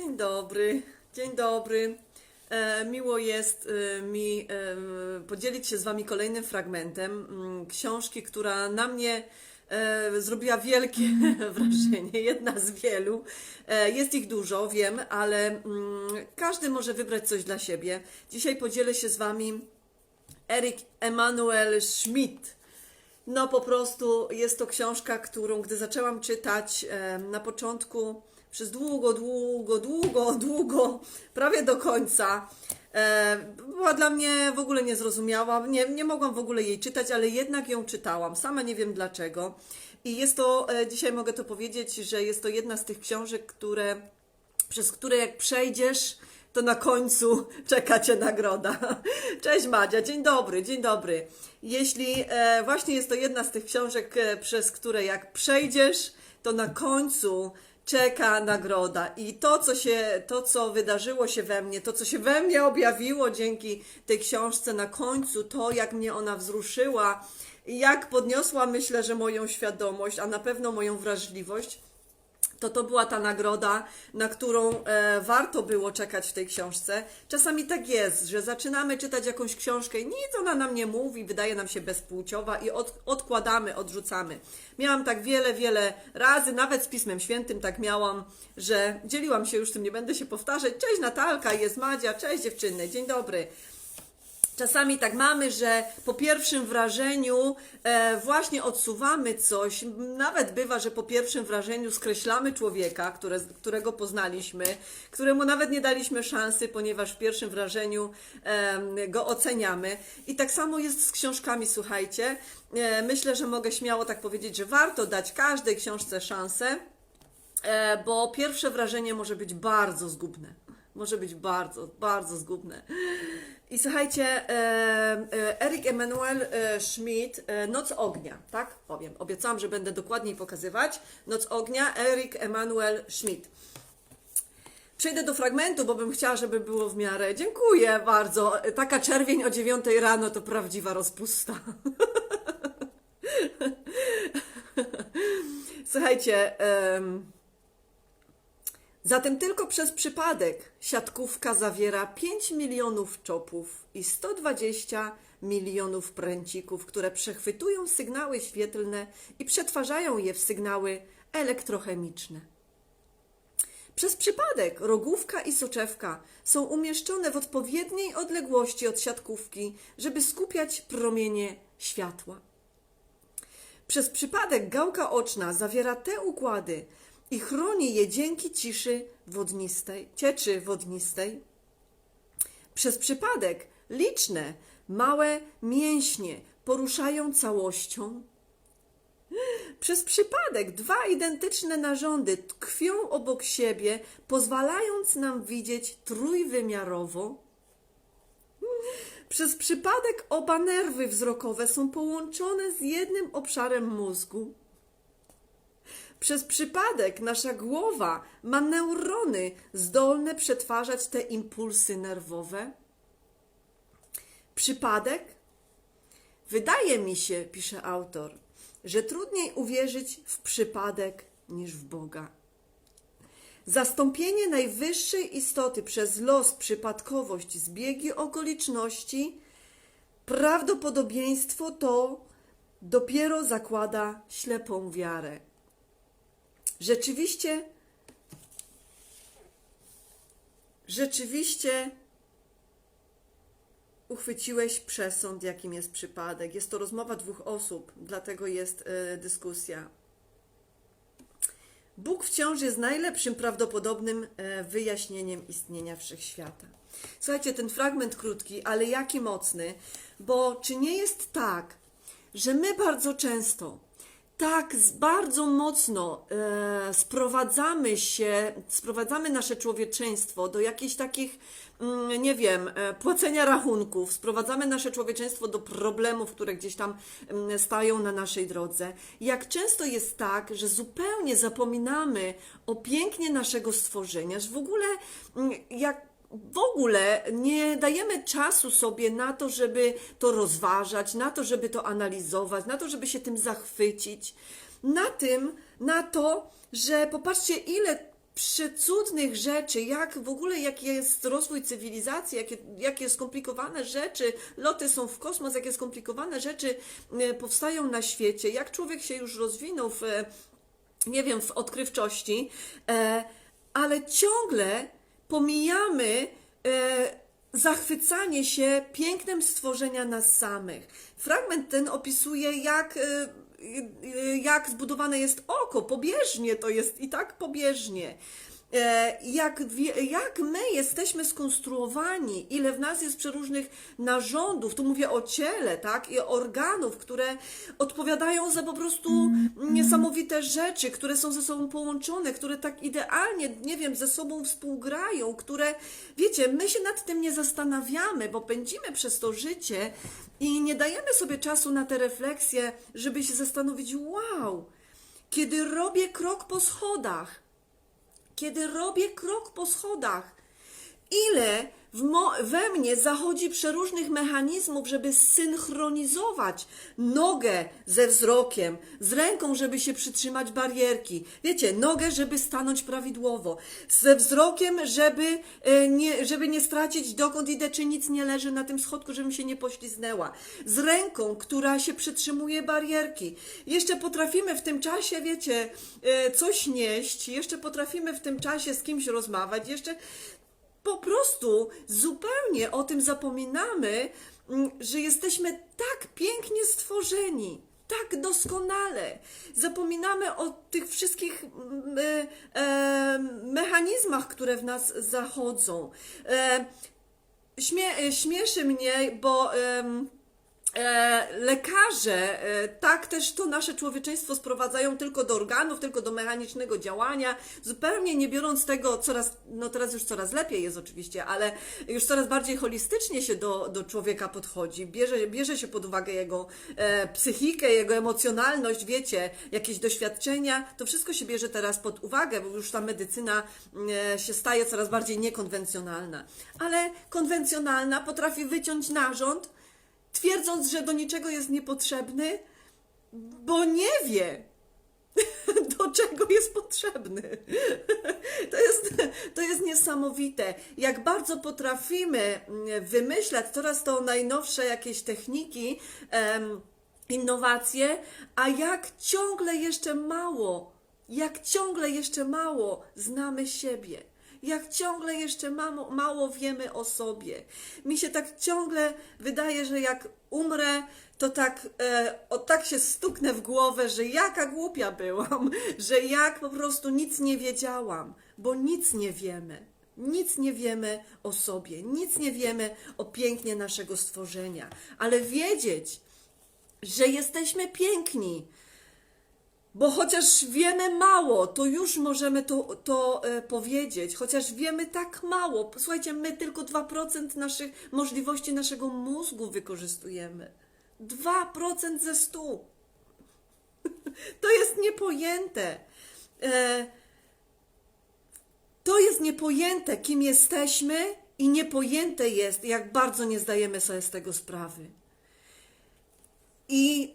Dzień dobry, dzień dobry. E, miło jest e, mi e, podzielić się z Wami kolejnym fragmentem mm, książki, która na mnie zrobiła wielkie wrażenie, jedna z wielu. Jest ich dużo, wiem, ale mm, każdy może wybrać coś dla siebie. Dzisiaj podzielę się z Wami Erik Emanuel Schmidt. No po prostu jest to książka, którą gdy zaczęłam czytać na początku, przez długo, długo, długo, długo, prawie do końca, e, była dla mnie w ogóle niezrozumiała. Nie, nie mogłam w ogóle jej czytać, ale jednak ją czytałam. Sama nie wiem dlaczego. I jest to, e, dzisiaj mogę to powiedzieć, że jest to jedna z tych książek, które przez które jak przejdziesz, to na końcu czeka cię nagroda. Cześć Madzia, dzień dobry, dzień dobry. Jeśli e, właśnie jest to jedna z tych książek, przez które jak przejdziesz, to na końcu czeka nagroda. I to, co się, to, co wydarzyło się we mnie, to, co się we mnie objawiło dzięki tej książce na końcu, to jak mnie ona wzruszyła, jak podniosła, myślę, że moją świadomość, a na pewno moją wrażliwość, to to była ta nagroda, na którą e, warto było czekać w tej książce. Czasami tak jest, że zaczynamy czytać jakąś książkę i nic ona nam nie mówi, wydaje nam się bezpłciowa i od, odkładamy, odrzucamy. Miałam tak wiele, wiele razy, nawet z Pismem Świętym tak miałam, że dzieliłam się już tym, nie będę się powtarzać. Cześć Natalka, jest Madzia, cześć dziewczyny, dzień dobry. Czasami tak mamy, że po pierwszym wrażeniu e, właśnie odsuwamy coś. Nawet bywa, że po pierwszym wrażeniu skreślamy człowieka, które, którego poznaliśmy, któremu nawet nie daliśmy szansy, ponieważ w pierwszym wrażeniu go oceniamy. I tak samo jest z książkami, słuchajcie. E, myślę, że mogę śmiało tak powiedzieć, że warto dać każdej książce szansę, e, bo pierwsze wrażenie może być bardzo zgubne. Może być bardzo, bardzo zgubne. I słuchajcie, e, e, Erik Emanuel e, Schmidt, Noc Ognia, tak? Powiem. Obiecałam, że będę dokładniej pokazywać. Noc Ognia, Erik Emanuel Schmidt. Przejdę do fragmentu, bo bym chciała, żeby było w miarę. Dziękuję bardzo. Taka czerwień o dziewiątej rano to prawdziwa rozpusta. Słuchajcie, em, Zatem tylko przez przypadek siatkówka zawiera 5 milionów czopów i 120 milionów pręcików, które przechwytują sygnały świetlne i przetwarzają je w sygnały elektrochemiczne. Przez przypadek rogówka i soczewka są umieszczone w odpowiedniej odległości od siatkówki, żeby skupiać promienie światła. Przez przypadek gałka oczna zawiera te układy i chroni je dzięki ciszy wodnistej, cieczy wodnistej. Przez przypadek liczne, małe mięśnie poruszają całością. Przez przypadek dwa identyczne narządy tkwią obok siebie, pozwalając nam widzieć trójwymiarowo. Przez przypadek oba nerwy wzrokowe są połączone z jednym obszarem mózgu. Przez przypadek nasza głowa ma neurony zdolne przetwarzać te impulsy nerwowe. Przypadek? Wydaje mi się, pisze autor, że trudniej uwierzyć w przypadek niż w Boga. Zastąpienie najwyższej istoty przez los, przypadkowość, zbiegi okoliczności, prawdopodobieństwo to dopiero zakłada ślepą wiarę. Rzeczywiście, rzeczywiście uchwyciłeś przesąd, jakim jest przypadek. Jest to rozmowa dwóch osób, dlatego jest y, dyskusja. Bóg wciąż jest najlepszym prawdopodobnym e, wyjaśnieniem istnienia wszechświata. Słuchajcie, ten fragment krótki, ale jaki mocny, bo czy nie jest tak, że my bardzo często tak bardzo mocno e, sprowadzamy się, sprowadzamy nasze człowieczeństwo do jakichś takich, mm, nie wiem, e, płacenia rachunków, sprowadzamy nasze człowieczeństwo do problemów, które gdzieś tam mm, stają na naszej drodze. Jak często jest tak, że zupełnie zapominamy o pięknie naszego stworzenia, że w ogóle mm, jak w ogóle nie dajemy czasu sobie na to, żeby to rozważać, na to, żeby to analizować, na to, żeby się tym zachwycić, na tym, na to, że popatrzcie, ile przecudnych rzeczy, jak w ogóle jaki jest rozwój cywilizacji, jakie, jakie skomplikowane rzeczy, loty są w kosmos, jakie skomplikowane rzeczy e, powstają na świecie, jak człowiek się już rozwinął w, e, nie wiem, w odkrywczości, e, ale ciągle pomijamy e, zachwycanie się pięknem stworzenia nas samych. Fragment ten opisuje, jak, e, e, jak zbudowane jest oko, pobieżnie to jest i tak pobieżnie. E, Jak, jak my jesteśmy skonstruowani, ile w nas jest przeróżnych narządów, tu mówię o ciele, tak, i organów, które odpowiadają za po prostu niesamowite rzeczy, które są ze sobą połączone, które tak idealnie, nie wiem, ze sobą współgrają, które, wiecie, my się nad tym nie zastanawiamy, bo pędzimy przez to życie i nie dajemy sobie czasu na te refleksje, żeby się zastanowić, wow, kiedy robię krok po schodach, kiedy robię krok po schodach, ile we mnie zachodzi przeróżnych mechanizmów, żeby synchronizować nogę ze wzrokiem, z ręką, żeby się przytrzymać barierki. Wiecie, nogę, żeby stanąć prawidłowo, ze wzrokiem, żeby e, nie, żeby nie stracić dokąd idę, czy nic nie leży na tym schodku, żebym się nie pośliznęła. Z ręką, która się przytrzymuje barierki. Jeszcze potrafimy w tym czasie, wiecie, e, coś nieść, jeszcze potrafimy w tym czasie z kimś rozmawiać, jeszcze po prostu zupełnie o tym zapominamy, mm, że jesteśmy tak pięknie stworzeni, tak doskonale. Zapominamy o tych wszystkich mm, e, e, mechanizmach, które w nas zachodzą. E, śmie, śmieszy mnie, bo. E, lekarze e, tak też to nasze człowieczeństwo sprowadzają tylko do organów, tylko do mechanicznego działania, zupełnie nie biorąc tego coraz, no teraz już coraz lepiej jest oczywiście, ale już coraz bardziej holistycznie się do, do człowieka podchodzi, bierze, bierze się pod uwagę jego e, psychikę, jego emocjonalność, wiecie, jakieś doświadczenia, to wszystko się bierze teraz pod uwagę, bo już ta medycyna się staje coraz bardziej niekonwencjonalna, ale konwencjonalna potrafi wyciąć narząd, twierdząc, że do niczego jest niepotrzebny, bo nie wie, do czego jest potrzebny. To jest, to jest niesamowite. Jak bardzo potrafimy mm, wymyślać coraz to najnowsze jakieś techniki, innowacje, a jak ciągle jeszcze mało, jak ciągle jeszcze mało znamy siebie. Jak ciągle jeszcze mało, mało wiemy o sobie. Mi się tak ciągle wydaje, że jak umrę, to tak, e, o tak się stuknę w głowę, że jaka głupia byłam, że jak po prostu nic nie wiedziałam, bo nic nie wiemy. Nic nie wiemy o sobie, nic nie wiemy o pięknie naszego stworzenia, ale wiedzieć, że jesteśmy piękni, bo chociaż wiemy mało, to już możemy to, to e, powiedzieć. Chociaż wiemy tak mało. Słuchajcie, my tylko 2% naszych możliwości naszego mózgu wykorzystujemy. 2% ze 100. To jest niepojęte. E, to jest niepojęte, kim jesteśmy, i niepojęte jest, jak bardzo nie zdajemy sobie z tego sprawy. I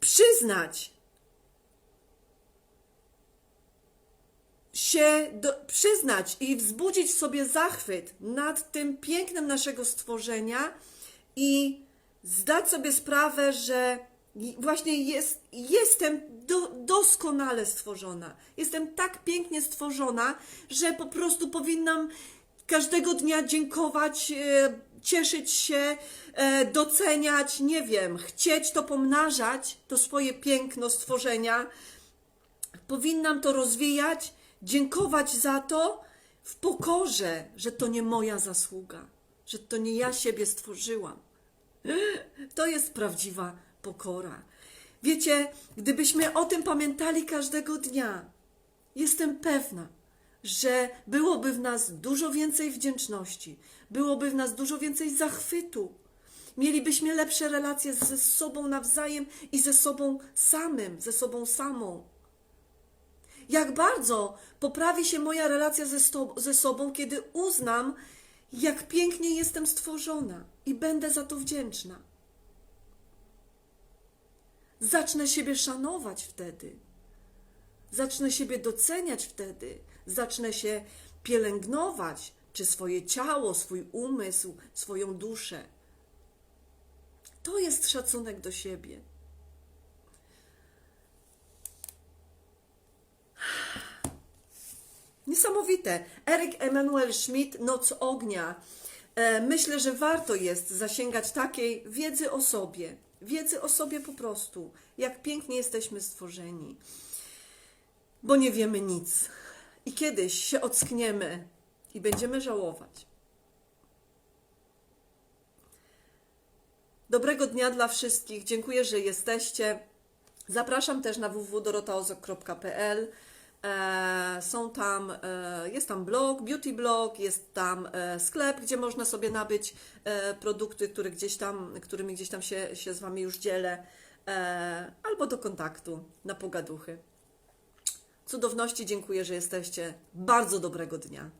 przyznać, się do, przyznać i wzbudzić w sobie zachwyt nad tym pięknem naszego stworzenia i zdać sobie sprawę, że właśnie jest, jestem do, doskonale stworzona. Jestem tak pięknie stworzona, że po prostu powinnam każdego dnia dziękować, e, cieszyć się, e, doceniać, nie wiem, chcieć to pomnażać, to swoje piękno stworzenia powinnam to rozwijać, dziękować za to w pokorze, że to nie moja zasługa, że to nie ja siebie stworzyłam. To jest prawdziwa pokora. Wiecie, gdybyśmy o tym pamiętali każdego dnia, jestem pewna, że byłoby w nas dużo więcej wdzięczności, byłoby w nas dużo więcej zachwytu. Mielibyśmy lepsze relacje ze sobą nawzajem i ze sobą samym, ze sobą samą. Jak bardzo poprawi się moja relacja ze, ze sobą, kiedy uznam, jak pięknie jestem stworzona i będę za to wdzięczna. Zacznę siebie szanować wtedy. Zacznę siebie doceniać wtedy, zacznę się pielęgnować, czy swoje ciało, swój umysł, swoją duszę. To jest szacunek do siebie. Niesamowite. Eryk Emanuel Schmidt, Noc Ognia. E, Myślę, że warto jest zasięgać takiej wiedzy o sobie. Wiedzy o sobie po prostu. Jak pięknie jesteśmy stworzeni. Bo nie wiemy nic. I kiedyś się ockniemy i będziemy żałować. Dobrego dnia dla wszystkich. Dziękuję, że jesteście. Zapraszam też na www.dorotaozok.pl. E, Są tam, e, jest tam blog, beauty blog, jest tam e, sklep, gdzie można sobie nabyć produkty, które gdzieś tam, którymi gdzieś tam się, się z Wami już dzielę, albo do kontaktu na pogaduchy. Cudowności, dziękuję, że jesteście. Bardzo dobrego dnia.